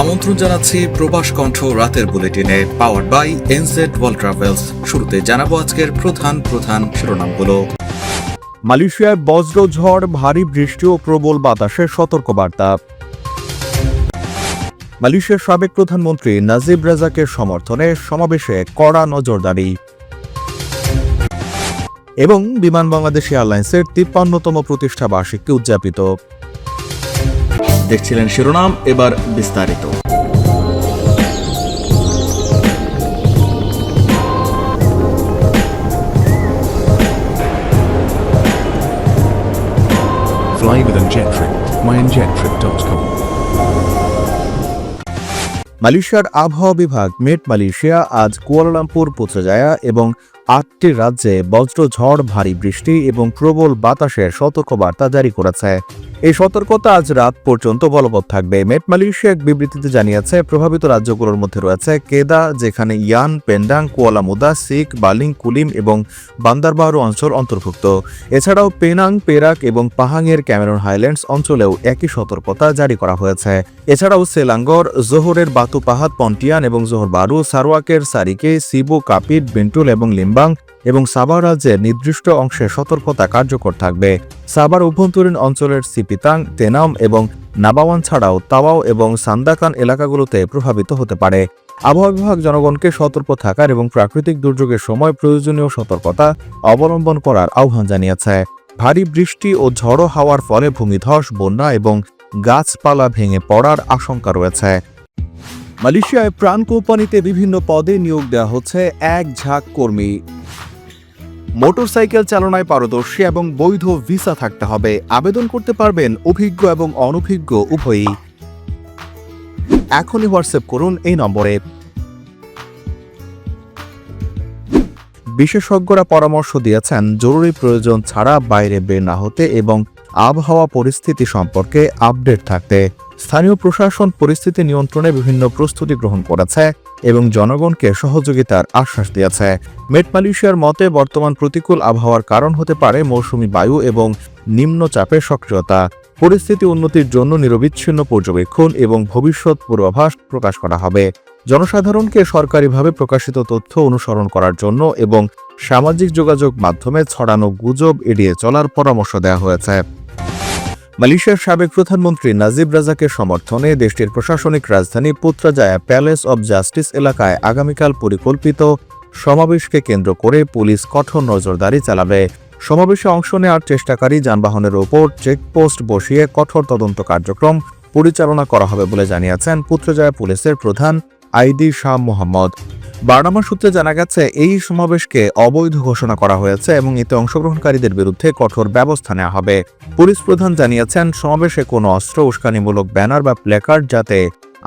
আমন্ত্রণ জানাচ্ছি প্রবাস কণ্ঠ রাতের বুলেটিনে power by N Z world travels শুরুতে জানাব আজকের প্রধান প্রধান শিরোনামগুলো। মালয়েশিয়ায় বজ্র ঝড়, ভারী বৃষ্টি ও প্রবল বাতাসের সতর্কবার্তা। মালয়েশিয়ার সাবেক প্রধানমন্ত্রী নাজিব রাজাকের সমর্থনে সমাবেশে কড়া নজরদারি। এবং বিমান বাংলাদেশ এয়ারলাইন্সের তিপ্পান্নতম প্রতিষ্ঠা বার্ষিকী উদযাপিত। দেখছিলেন শিরোনাম এবার বিস্তারিত Fly with. মালয়েশিয়ার আবহাওয়া বিভাগ মেট মালয়েশিয়া আজ কুয়ালালামপুর পুত্রজায়া এবং আটটি রাজ্যে বজ্র ঝড়, ভারী বৃষ্টি এবং প্রবল বাতাসের সতর্কবার্তা জারি করেছে। এই সতর্কতা আজ রাত পর্যন্ত বলবৎ থাকবে। মেট মালয়েশিয়া এক বিবৃতিতে জানিয়েছে, প্রভাবিত রাজ্যগুলোর মধ্যে রয়েছে কেদা, যেখানে ইয়ান, পেন্ডাং, কুয়ালামুদা সিক বালিং, কুলিম এবং বান্দারবারু অঞ্চল অন্তর্ভুক্ত। এছাড়াও পেনাং, পেরাক এবং পাহাংয়ের ক্যামেরন হাইল্যান্ডস অঞ্চলেও একই সতর্কতা জারি করা হয়েছে। এছাড়াও সেলাঙ্গর, জোহরের বাতু পাহাদ পন্টিয়ান এবং জোহর বারু সারওয়াকের সারিকে, সিবু, কাপিট, বেন্টুল এবং লিম্বাং এবং সাবার রাজ্যের নির্দিষ্ট অংশে সতর্কতা কার্যকর থাকবে। সাবার অভ্যন্তরীণ অঞ্চলের সিপিতাং, তেনাম এবং নাবাওয়ান ছাড়াও তাওয়াও এবং সান্দাকান এলাকাগুলোতে প্রভাবিত হতে পারে। আবহাওয়া বিভাগ জনগণকে সতর্ক থাকার এবং প্রাকৃতিক দুর্যোগের সময় প্রয়োজনীয় সতর্কতা অবলম্বন করার আহ্বান জানিয়েছে। ভারী বৃষ্টি ও ঝড়ো হাওয়ার ফলে ভূমিধস, বন্যা এবং গাছপালা ভেঙে পড়ার আশঙ্কা রয়েছে। মালয়েশিয়ায় প্রাণ কোম্পানিতে বিভিন্ন পদে নিয়োগ দেওয়া হচ্ছে এক ঝাঁক কর্মী। মোটরসাইকেল চালনায় পারদর্শী এবং বৈধ ভিসা থাকতে হবে। আবেদন করতে পারবেন অভিজ্ঞ এবং অনভিজ্ঞ উভয়ই। এখনই হোয়াটসঅ্যাপ করুন এই নম্বরে। বিশেষজ্ঞরা পরামর্শ দিয়েছেন, জরুরি প্রয়োজন ছাড়া বাইরে বের না হতে এবং আবহাওয়া পরিস্থিতি সম্পর্কে আপডেট থাকতে স্থানীয় প্রশাসন পরিস্থিতি নিয়ন্ত্রণে বিভিন্ন প্রস্তুতি গ্রহণ করেছে এবং জনগণকে সহযোগিতার আশ্বাস দিয়েছে। মেট মালয়েশিয়ার মতে বর্তমান প্রতিকূল আবহাওয়ার কারণ হতে পারে মৌসুমী বায়ু এবং নিম্নচাপের সক্রিয়তা। পরিস্থিতি উন্নতির জন্য নিরবিচ্ছিন্ন পর্যবেক্ষণ এবং ভবিষ্যৎ পূর্বাভাস প্রকাশ করা হবে। জনসাধারণকে সরকারিভাবে প্রকাশিত তথ্য অনুসরণ করার জন্য এবং সামাজিক যোগাযোগ মাধ্যমে ছড়ানো গুজব এড়িয়ে চলার পরামর্শ দেওয়া হয়েছে। মালয়েশিয়ার সাবেক প্রধানমন্ত্রী নাজিব রাজাকের সমর্থনে দেশটির প্রশাসনিক রাজধানী পুত্রাজায়া প্যালেস অব জাস্টিস এলাকায় আগামীকাল পরিকল্পিত সমাবেশকে কেন্দ্র করে পুলিশ কঠোর নজরদারি চালাবে। সমাবেশে অংশ নেওয়ার চেষ্টাকারী যানবাহনের ওপর চেকপোস্ট বসিয়ে কঠোর তদন্ত কার্যক্রম পরিচালনা করা হবে বলে জানিয়েছেন পুত্রজয়া পুলিশের প্রধান আইদি শাহ মোহাম্মদ। বার্নামা সূত্রে জানা গেছে, এই সমাবেশকে অবৈধ ঘোষণা করা হয়েছে এবং এতে অংশগ্রহণকারীদের বিরুদ্ধে কঠোর ব্যবস্থা নেওয়া হবে। পুলিশ প্রধান জানিয়েছেন, সমাবেশে কোনো অস্ত্র উস্কানিমূলক ব্যানার বা প্ল্যাকার্ড যাতে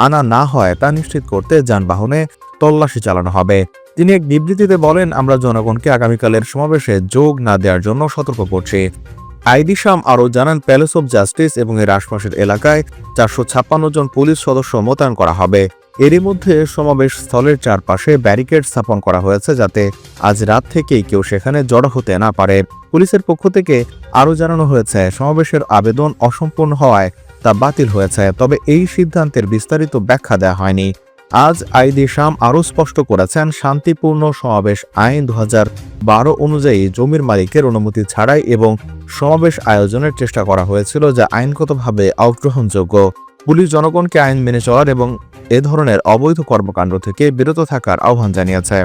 আনা না হয় তা নিশ্চিত করতে যানবাহনে তল্লাশি চালানো হবে। তিনি এক বিবৃতিতে বলেন, আমরা জনগণকে আগামীকালের সমাবেশে যোগ না দেওয়ার জন্য সতর্ক করছি। আইডি শাম আরও জানান, প্যালেস অব জাস্টিস এবং এর আশপাশের এলাকায় চারশো ছাপ্পান্ন জন পুলিশ সদস্য মোতায়েন করা হবে। এরই মধ্যে সমাবেশ স্থলের চারপাশে ব্যারিকেড স্থাপন করা হয়েছে যাতে আজ রাত থেকেই কেউ সেখানে জড়ো হতে না পারে। পুলিশের পক্ষ থেকে আরও জানানো হয়েছে, সমাবেশের আবেদন অসম্পূর্ণ হওয়ায় তা বাতিল হয়েছে, তবে এই সিদ্ধান্তের বিস্তারিত ব্যাখ্যা দেওয়া হয়নি। আজ আইদি শাম আরও স্পষ্ট করেছেন, শান্তিপূর্ণ সমাবেশ আইন দু বারো অনুযায়ী জমির মালিকের অনুমতি ছাড়াই এবং সমাবেশ আয়োজনের চেষ্টা করা হয়েছিল যা আইনগতভাবে অগ্রহণযোগ্য পুলিশ জনগণকে আইন মেনে চলার এবং এ ধরনের অবৈধ কর্মকাণ্ড থেকে বিরত থাকার আহ্বান জানিয়েছে।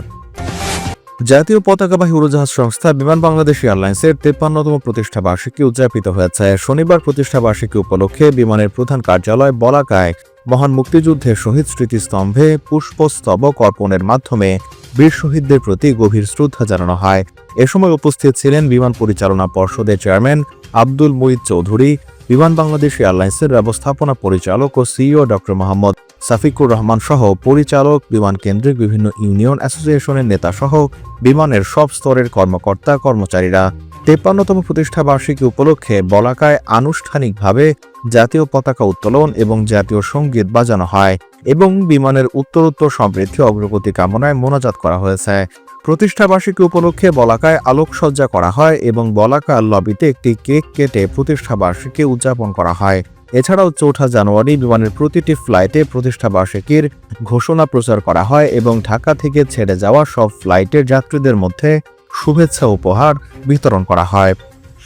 জাতীয় পতাকাবাহী উড়োজাহাজ সংস্থা বিমান বাংলাদেশ এয়ারলাইন্সের তেপ্পান্নতম প্রতিষ্ঠা বার্ষিকী উদযাপিত হয়েছে। শনিবার প্রতিষ্ঠা বার্ষিকী উপলক্ষে বিমানের প্রধান কার্যালয় বলাকায় মহান মুক্তিযুদ্ধের শহীদ স্মৃতিস্তম্ভে পুষ্পস্তবক অর্পণের মাধ্যমে বীর শহীদদের প্রতি গভীর শ্রদ্ধা জানানো হয়। এ সময় উপস্থিত ছিলেন বিমান পরিচালনা পর্ষদের চেয়ারম্যান আব্দুল মুইদ চৌধুরী বিমান বাংলাদেশ এয়ারলাইন্সের ব্যবস্থাপনা পরিচালক ও সিইও ডক্টর মোহাম্মদ সাফিকুর রহমান সহ পরিচালক বিমান কেন্দ্রিক বিভিন্ন ইউনিয়ন অ্যাসোসিয়েশনের নেতা সহ বিমানের সব স্তরের কর্মকর্তা কর্মচারীরা তেপ্পান্নতম প্রতিষ্ঠা বার্ষিকী উপলক্ষে বলাকায় আনুষ্ঠানিকভাবে জাতীয় পতাকা উত্তোলন এবং জাতীয় সংগীত বাজানো হয় এবং বিমানের উত্তরোত্তর সমৃদ্ধি অগ্রগতি কামনায় মোনাজাত করা হয়েছে। প্রতিষ্ঠা বার্ষিকী উপলক্ষে বলাকায় আলোকসজ্জা করা হয় এবং বলাকার লবিতে একটি কেক কেটে প্রতিষ্ঠাবার্ষিকী উদযাপন করা হয়। এছাড়াও চৌঠা জানুয়ারি বিমানের প্রতিটি ফ্লাইটে প্রতিষ্ঠাবার্ষিকীর ঘোষণা প্রচার করা হয় এবং ঢাকা থেকে ছেড়ে যাওয়া সব ফ্লাইটের যাত্রীদের মধ্যে শুভেচ্ছা উপহার বিতরণ করা হয়।